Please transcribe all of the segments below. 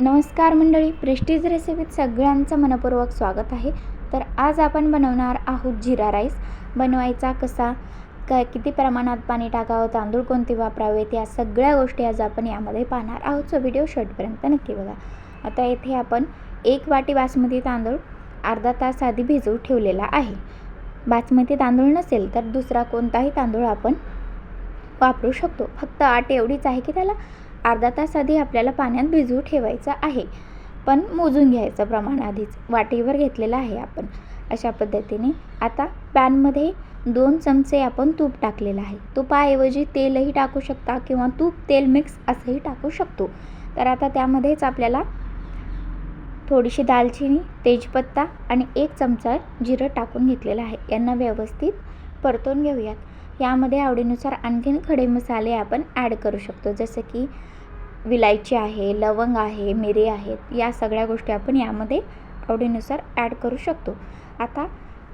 नमस्कार मंडळी प्रेस्टीज रेसिपीत सगळ्यांचं मनपूर्वक स्वागत आहे. तर आज आपण बनवणार आहोत जिरा राईस. बनवायचा कसा क किती प्रमाणात पाणी टाकावं तांदूळ कोणते वापरावेत या सगळ्या गोष्टी आज आपण यामध्ये पाहणार आहोत. सो व्हिडिओ शॉर्टपर्यंत नक्की बघा. आता येथे आपण एक वाटी बासमती तांदूळ अर्धा तास आधी भिजवून ठेवलेला आहे. बासमती तांदूळ नसेल तर दुसरा कोणताही तांदूळ आपण वापरू शकतो. फक्त आट एवढीच आहे की त्याला अर्धा तास आधी आपल्याला पाण्यात भिजवू ठेवायचं आहे. पण मोजून घ्यायचं प्रमाण आधीच. वाटीवर घेतलेलं आहे आपण. अशा पद्धतीने आता पॅनमध्ये दोन चमचे आपण तूप टाकलेलं आहे. तुपाऐवजी तेलही टाकू शकता किंवा तूप तेल मिक्स असंही टाकू शकतो. तर आता त्यामध्येच आपल्याला थोडीशी दालचिनी तेजपत्ता आणि एक चमचा जिरं टाकून घेतलेलं आहे. यांना व्यवस्थित परतून घेऊयात. यामध्ये आवडीनुसार आणखीन खडे मसाले आपण ॲड करू शकतो. जसं की विलायची आहे लवंग आहे मिरी आहेत या सगळ्या गोष्टी आपण यामध्ये आवडीनुसार ॲड करू शकतो. आता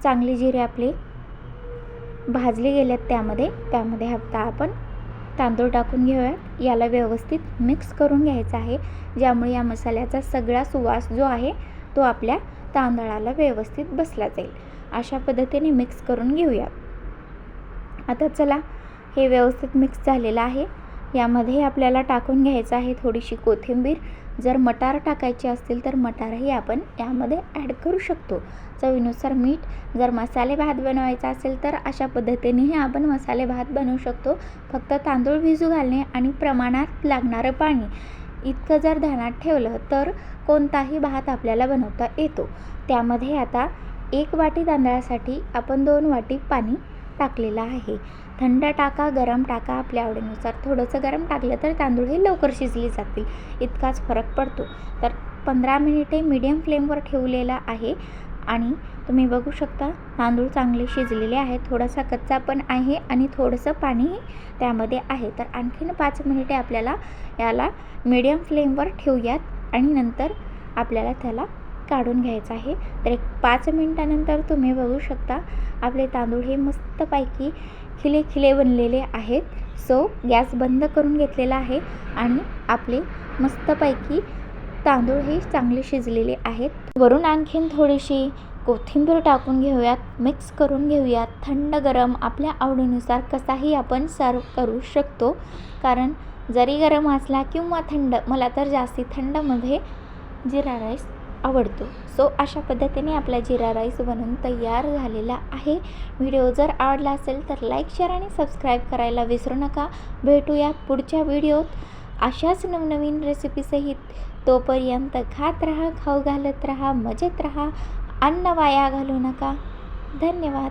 चांगली जिरे आपले भाजले गेल्यात त्यामध्ये त्यामध्ये आता आपण तांदूळ टाकून घेऊयात. याला व्यवस्थित मिक्स करून घ्यायचं आहे ज्यामुळे या मसाल्याचा सगळा सुवास जो आहे तो आपल्या तांदळाला व्यवस्थित बसला जाईल. अशा पद्धतीने मिक्स करून घेऊयात. आता चला हे व्यवस्थित मिक्स झालेलं आहे. यामध्ये आपल्याला टाकून घ्यायचं आहे थोडीशी कोथिंबीर. जर मटार टाकायचे असतील तर मटारही आपण यामध्ये ॲड करू शकतो. चवीनुसार मीठ जर मसाले भात बनवायचा असेल तर अशा पद्धतीनेही आपण मसाले भात बनवू शकतो. फक्त तांदूळ भिजू घालणे आणि प्रमाणात लागणारं पाणी. इतकं जर ध्यानात ठेवलं तर कोणताही भात आपल्याला बनवता येतो. त्यामध्ये आता एक वाटी तांदळासाठी आपण दोन वाटी पाणी टाकलेला आहे. थंड टाका गरम टाका आपल्या आवडीनुसार थोडंसं गरम टाकलं तर तांदूळ हे लवकर शिजले जातील. इतकाच फरक पडतो. तर पंधरा मिनिटे मीडियम फ्लेमवर ठेवलेला आहे आणि तुम्ही बघू शकता तांदूळ चांगले शिजलेले आहेत. थोडासा कच्चा पण आहे आणि थोडंसं पाणीही त्यामध्ये आहे. तर आणखीन पाच मिनिटे आपल्याला याला मीडियम फ्लेमवर ठेवूयात आणि नंतर आपल्याला त्याला काढून घ्यायचं आहे. तर एक पाच मिनटानंतर तुम्ही बघू शकता आपले तांदूळ हे मस्तपैकी खिले खिले बनलेले आहेत. सो गॅस बंद करून घेतलेला आहे आणि आपले मस्तपैकी तांदूळ हे चांगले शिजलेले आहेत. वरून आणखीन थोडीशी कोथिंबीर टाकून घेऊयात मिक्स करून घेऊयात. थंड गरम आपल्या आवडीनुसार कसाही आपण सर्व करू शकतो. कारण जरी गरम असला किंवा थंड मला तर जास्ती थंडमध्ये जिरा राईस आवडतो. सो अशा पद्धतीने आपला जिरा राईस बनवून तयार झालेला आहे. व्हिडिओ जर आवडला असेल तर लाईक शेअर आणि सबस्क्राईब करायला विसरू नका. भेटूया पुढच्या व्हिडिओत अशाच नवनवीन रेसिपीसहित तोपर्यंत खात राहा खाऊ घालत राहा मजेत राहा. अन्न वाया घालू नका. धन्यवाद.